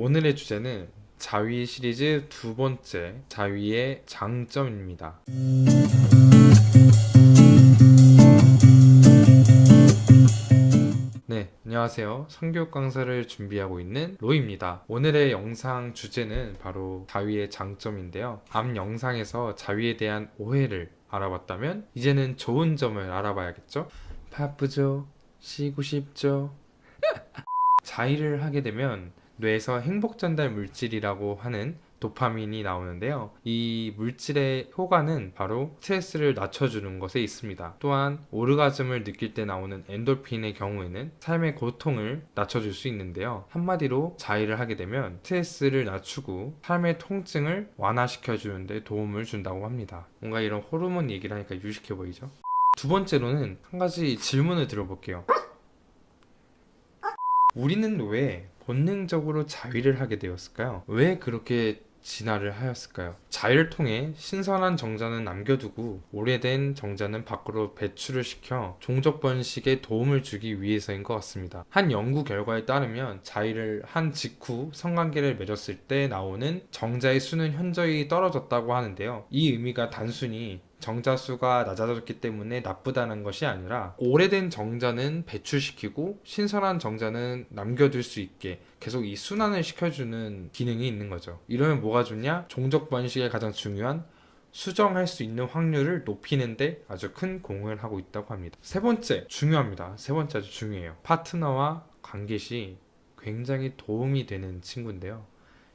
오늘의 주제는 자위 시리즈 두 번째 자위의 장점입니다. 네, 안녕하세요. 성교육 강사를 준비하고 있는 로이입니다. 오늘의 영상 주제는 바로 자위의 장점인데요. 앞 영상에서 자위에 대한 오해를 알아봤다면 이제는 좋은 점을 알아봐야겠죠? 바쁘죠? 쉬고 싶죠? 자위를 하게 되면 뇌에서 행복 전달 물질이라고 하는 도파민이 나오는데요. 이 물질의 효과는 바로 스트레스를 낮춰주는 것에 있습니다. 또한 오르가즘을 느낄 때 나오는 엔돌핀의 경우에는 삶의 고통을 낮춰줄 수 있는데요. 한마디로 자위를 하게 되면 스트레스를 낮추고 삶의 통증을 완화시켜주는데 도움을 준다고 합니다. 뭔가 이런 호르몬 얘기를 하니까 유식해 보이죠? 두 번째로는 한 가지 질문을 들어볼게요. 우리는 왜 본능적으로 자위를 하게 되었을까요? 왜 그렇게 진화를 하였을까요? 자위를 통해 신선한 정자는 남겨두고 오래된 정자는 밖으로 배출을 시켜 종족 번식에 도움을 주기 위해서인 것 같습니다. 한 연구 결과에 따르면 자위를 한 직후 성관계를 맺었을 때 나오는 정자의 수는 현저히 떨어졌다고 하는데요. 이 의미가 단순히 정자 수가 낮아졌기 때문에 나쁘다는 것이 아니라 오래된 정자는 배출시키고 신선한 정자는 남겨둘 수 있게 계속 이 순환을 시켜주는 기능이 있는 거죠. 이러면 뭐가 좋냐? 종족 번식에 가장 중요한 수정할 수 있는 확률을 높이는데 아주 큰 공을 하고 있다고 합니다. 세 번째 중요합니다. 세 번째 아주 중요해요. 파트너와 관계 시 굉장히 도움이 되는 친구인데요.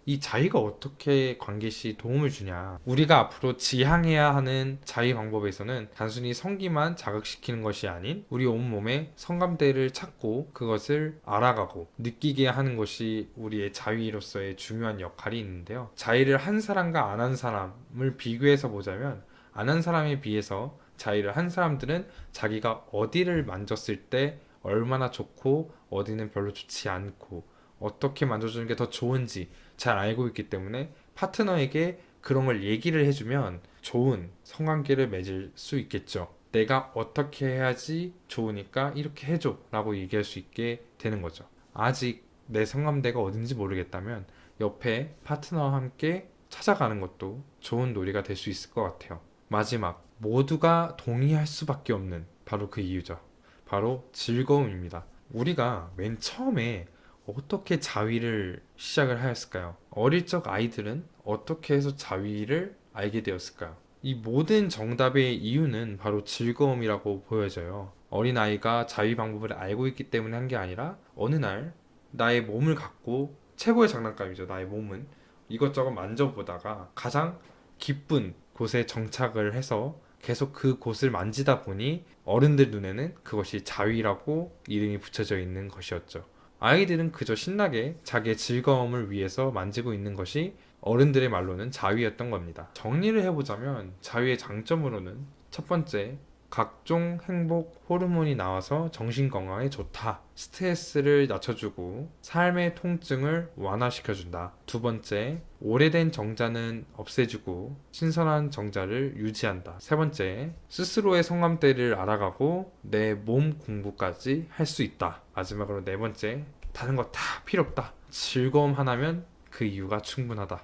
이 자위가 어떻게 관계 시 도움을 주냐. 우리가 앞으로 지향해야 하는 자위 방법에서는 단순히 성기만 자극시키는 것이 아닌 우리 온몸에 성감대를 찾고 그것을 알아가고 느끼게 하는 것이 우리의 자위로서의 중요한 역할이 있는데요. 자위를 한 사람과 안 한 사람을 비교해서 보자면 안 한 사람에 비해서 자위를 한 사람들은 자기가 어디를 만졌을 때 얼마나 좋고 어디는 별로 좋지 않고 어떻게 만져주는 게 더 좋은지 잘 알고 있기 때문에 파트너에게 그런 걸 얘기를 해주면 좋은 성관계를 맺을 수 있겠죠. 내가 어떻게 해야지 좋으니까 이렇게 해줘 라고 얘기할 수 있게 되는 거죠. 아직 내 성감대가 어딘지 모르겠다면 옆에 파트너와 함께 찾아가는 것도 좋은 놀이가 될 수 있을 것 같아요. 마지막, 모두가 동의할 수밖에 없는 바로 그 이유죠. 바로 즐거움입니다. 우리가 맨 처음에 어떻게 자위를 시작을 하였을까요? 어릴 적 아이들은 어떻게 해서 자위를 알게 되었을까요? 이 모든 정답의 이유는 바로 즐거움이라고 보여져요. 어린 아이가 자위 방법을 알고 있기 때문에 한 게 아니라 어느 날 나의 몸을 갖고 최고의 장난감이죠. 나의 몸은 이것저것 만져보다가 가장 기쁜 곳에 정착을 해서 계속 그 곳을 만지다 보니 어른들 눈에는 그것이 자위라고 이름이 붙여져 있는 것이었죠. 아이들은 그저 신나게 자기의 즐거움을 위해서 만지고 있는 것이 어른들의 말로는 자위였던 겁니다. 정리를 해보자면 자위의 장점으로는 첫 번째, 각종 행복 호르몬이 나와서 정신 건강에 좋다. 스트레스를 낮춰주고 삶의 통증을 완화시켜준다. 두 번째, 오래된 정자는 없애주고 신선한 정자를 유지한다. 세 번째, 스스로의 성감대를 알아가고 내 몸 공부까지 할 수 있다. 마지막으로 네 번째, 다른 거 다 필요 없다. 즐거움 하나면 그 이유가 충분하다.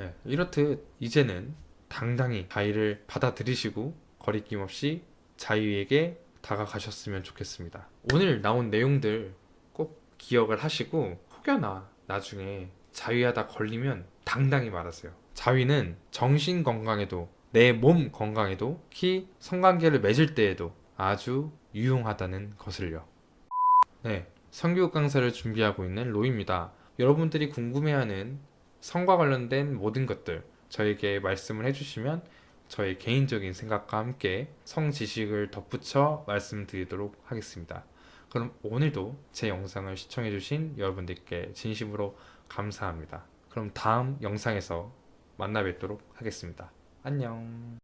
예, 이렇듯 이제는 당당히 자유를 받아들이시고 거리낌 없이 자유에게 다가가셨으면 좋겠습니다. 오늘 나온 내용들 꼭 기억을 하시고 혹여나 나중에 자위하다 걸리면 당당히 말하세요. 자위는 정신 건강에도 내 몸 건강에도 특히 성관계를 맺을 때에도 아주 유용하다는 것을요. 네, 성교육 강사를 준비하고 있는 로입니다. 여러분들이 궁금해하는 성과 관련된 모든 것들 저에게 말씀을 해주시면 저의 개인적인 생각과 함께 성 지식을 덧붙여 말씀드리도록 하겠습니다. 그럼 오늘도 제 영상을 시청해주신 여러분들께 진심으로 감사합니다. 그럼 다음 영상에서 만나 뵙도록 하겠습니다. 안녕.